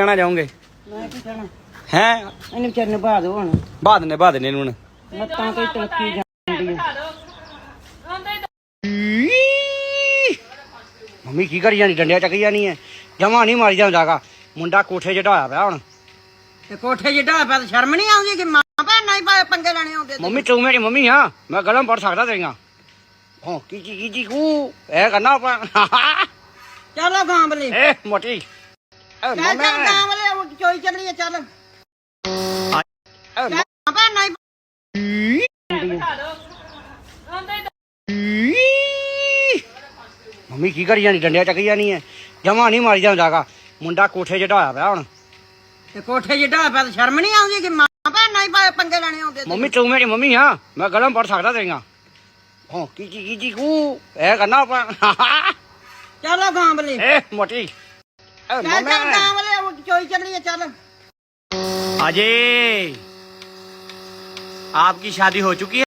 ਕਹਿਣਾ ਚਾਹੋਗੇ? ਮੈਂ ਕੀ ਕਹਿਣਾ? ਹੈ? ਇਹਨੂੰ ਵਿਚਾਰੇ ਨੂੰ ਬਾਦ ਹੁਣ। ਬਾਦ ਨੇ ਬਾਦ ਨੇ ਇਹਨੂੰ ਹੁਣ। ਮੱਤਾਂ ਕੋਈ ਤਲਕੀ ਜਾਂਦੀ ਹੈ ਮੰਮੀ ਕੀ ਕਰੀ ਜਾਣੀ ਡੰਡਿਆ ਚੱਕੀ ਜਾਣੀ ਹੈ ਜਮਾ ਨਹੀਂ ਮਾਰੀ ਜਾਂਦਾਗਾ ਮੁੰਡਾ ਕੋਠੇ ਹੋਇਆ ਪਿਆ ਹੁਣ। ਤੇ ਕੋਠੇ ਜਿੱਡਾ ਤਾਂ ਸ਼ਰਮ ਨਹੀਂ ਆਉਂਦੀ ਕਿ ਮਾਂ ਭੈਣ ਨਾਲ ਹੀ ਪਾ- ਪੰਗੇ ਲੈਣੇ ਆਉਂਦੇ ਤੇ। ਮੰਮੀ ਤੂੰ ਮੇਰੀ ਮੰਮੀ ਆ। ਮੈਂ ਗਲਮ ਪੜ ਸਕਦਾ ਤੇਰੀਆਂ। ਹਾਂ ਕੀ ਕੀ ਕੀ ਕੂ ਇਹ ਕਰਨਾ ਆਪਾਂ। ਚੱਲੋ ਗਾਂਬਲੇ ਏ ਮੋਟੀ। ਚੱਲ ਗਾਂਬਲੇ ਉਹ ਚੋਈ ਚੱਲੀਏ ਚੱਲ। ਏ ਮੰਮੀ। ਹੀ ਹੈ। ਕੀ ਕਰੀ ਜਾਣੀ ਡੰਡਿਆ ਚੱਕੀ ਜਾਣੀ ਹੈ ਜਮਾ ਨਹੀਂ ਮਾਰੀ ਜਾਂਦਾਗਾ ਮੁੰਡਾ ਕੋਠੇ ਜਿਹੜਾ ਹੋਇਆ ਪਿਆ ਹੁਣ। ਤੇ ਕੋਠੇ ਜਿੱਡਾ ਪਿਆ ਤਾਂ ਸ਼ਰਮ ਨਹੀਂ ਆਉਂਦੀ ਕਿ ਮਾਂ ਭੈਣ ਨਾਲ ਹੀ ਪਾ- ਪੰਗੇ ਲੈਣੇ ਆਉਂਦੇ। ਮੰਮੀ ਤੂੰ ਮੇਰੀ ਮੰਮੀ ਆ। ਮੈਂ ਗਲਮ ਪੜ ਸਕਦਾ ਤੇਰੀਆਂ। ਹਾਂ ਕੀ ਕੀ ਕੀ ਕੀ ਕੂ? ਇਹ ਕਰਨਾ ਆਪਾਂ। ਚੱਲੋ ਗਾਂਬਲੇ ਏ ਮੋਟੀ। ਚੱਲ ਚੱਲ ਮੰਮੀ ਗਾਂਬਲੇ ਉਹ ਚੋਈ ਚੱਲੀਏ ਚੱਲ अजय आपकी शादी हो चुकी है